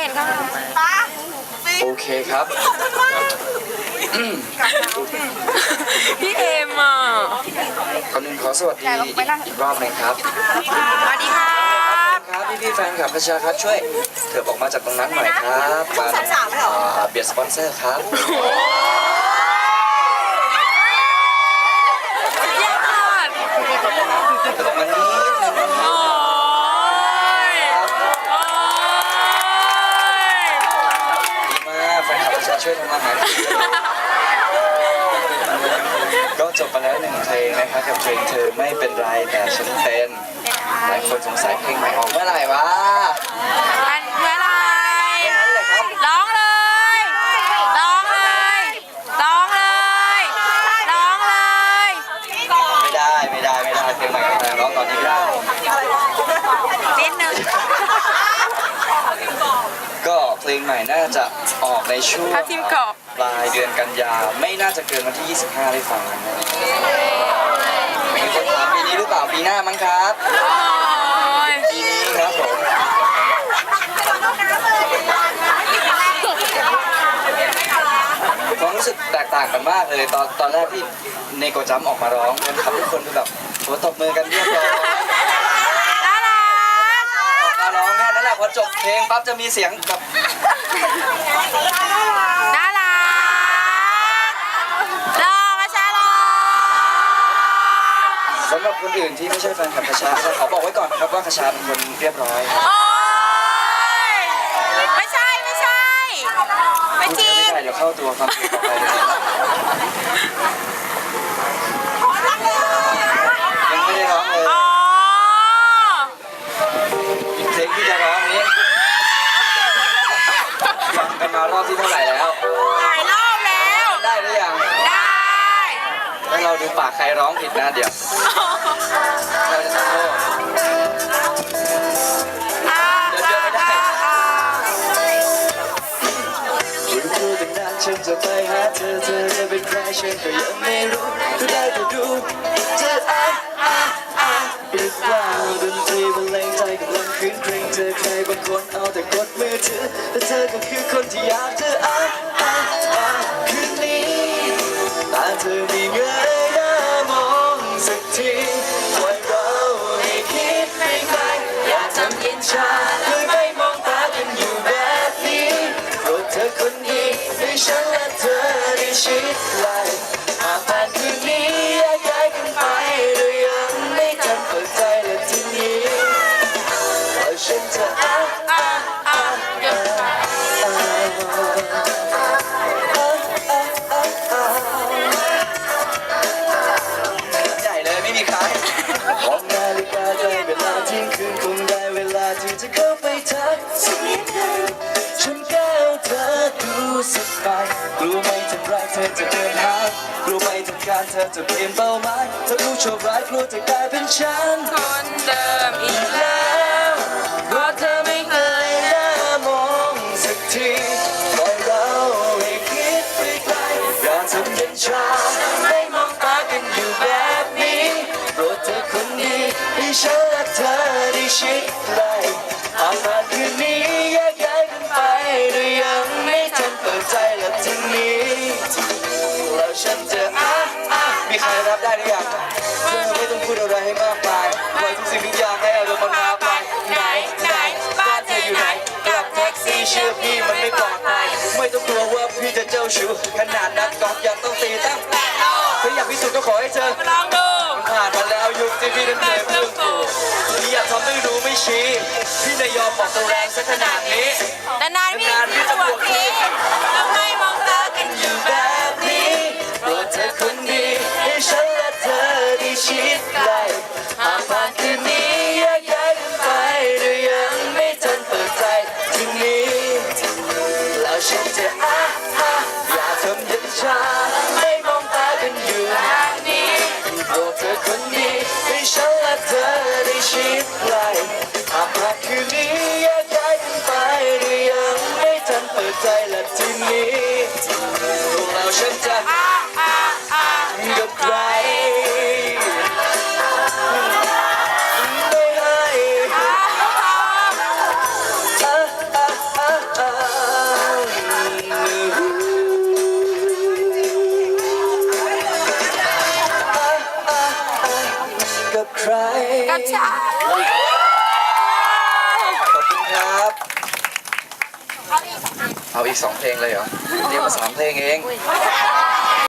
เห็นข้างหลังโอเคครับพี่เอมอะก่อนอื่นขอสวัสดีอีกรอบหนึงครับ สวัสดีครับครับพี่พี่ๆแฟนคลับประชาครับช่วยเถิบออกมาจากตรงนั้นหน่อยครับมาอ่าเบียร์สปอนเซอร์ครับ สุดยอด เถิบออกมานิดนึง โอ้ยโอ้ย ดีมากแฟนคลับประชาช่วยทำอาหาร ก็จบไปแล้วหนึ่งเพลงนะครับกับเพลงเธอไม่เป็นไรแต่ฉันเป็นหลายคนสงสัยเพลงใหม่ออกเมื่อไหร่วะ อันเมื่อไหร แค่นั้นแหละครับ ร้องเลย ร้องเลย ร้องเลย ร้องเลย ไม่ได้ไม่ได้ไม่ได้เพลงใหม่ก็แต่ร้องตอนนี้ไม่ได้ นิดนึง ก็เพลงใหม่ น่าจะออกในช่วงทับทิมกรอบปลายเดือนกันยาไม่น่าจะเกินวันที่ 25 ได้ฟังกันนะมีคนถามปีนี้หรือเปล่าปีหน้ามั้งครับโอ้ยปีนี้ครับผมความรู้สึกแตกต่างกันมากเลยตอนตอนแรกที่เนโกจัมออกมาร้องคนขับทุกคนคือแบบหัวตบมือกันเรียบร้อยน่ารักออกมาร้องแค่นั้นแหละพอจบเพลงปั๊บจะมีเสียงแบบ น่ารักรอมาชาลอ สำหรับคนอื่นที่ไม่ใช่แฟนคลับคาชาก็ขอบอกไว้ก่อนครับว่าคาชาเป็นคนเรียบร้อยโอ้ยไม่ใช่ไม่ใช่ ไม่พูดจริไม่งได้เดี๋ยวเข้าตัวฟังเพลงต่อไปเลยยังไม่ได้ร้องเลยอ๋ออีกเพลงที่จะร้องนี้ฟังกันมารอบที่เท่าไหร่แล้ว หลายรอบแล้ว ได้หรือยัง ได้ ถ้าเรา ดูปากใครร้องผิดนะเดี๋ยวเราจะทำโทษเดี๋ยวเดี๋ยวไม่ได้อ่ารู้รู้ตั้งนานฉันจะไปหาเธอเธอจะเป็นใครฉันก็ยังไม่รู้ก็ได้แต่ดูเธออะอะอะหรือเปล่าดนตรีบรรเลงใจกำลังคืนเพลงเธอใครบางคนเอาแต่กดมือถือแต่เธอก็คือคนที่อยากเธออะอะอะคืนนี้ตาเธ ชิดไหลหากผ่านคืนนี้แยกย้ายกันไปโดยยังไม่ทันเปิดใจและทีนี้ปล่อยฉันจะอะอ่าอ่าเดี๋ยวใหญ่เลยไม่มีใคร อจะเดินหางกลัวไม่ทันการเธอจะเปลี่ยนเป้าหมายเธอรู้โชคร้ายกลัวจะกลายเป็นฉันคนเดิมอีกแล้วเพราะเธอไม่เคยน้ามองสักทีปล่อยเราให้คิดไปไกลอย่าทำเป็นชาไม่มองตากันอยู่แบบนี้โปรดเธอคนดีให้ฉันและเธอได้ชิดใกล้ แล้วฉันจะอะอะมีใครรับได้หรือยังเธอไม่ต้องพูดอะไรให้มากมายปล่อยทุกสิ่งทุกอย่างให้อารมณ์มันพาไปไหนไหนบ้านเธออยู่ไหนกลับแท็กซี่เชื่อพี่มันไม่ปลอดภัยไม่ต้องกลัวว่าพี่จะเจ้าชู้ขนาดนั้นกอล์ฟยังต้องตีตั้งแปดโลเธออยากพิสูจน์ก็ขอให้เจอลองดูผ่านมาแล้วยุคที่พี่นั้นเคยเพิ่งถูกพี่อยากทำไม่รู้ไม่ชี้พี่นายยอมบอกตัวแรงสักขนาดนี้นานๆพี่จะ แล้ บฉันขอบคุณครับ เอาอีกสองเพลงเลยเหรอ เรียกมาสามเพลงเอง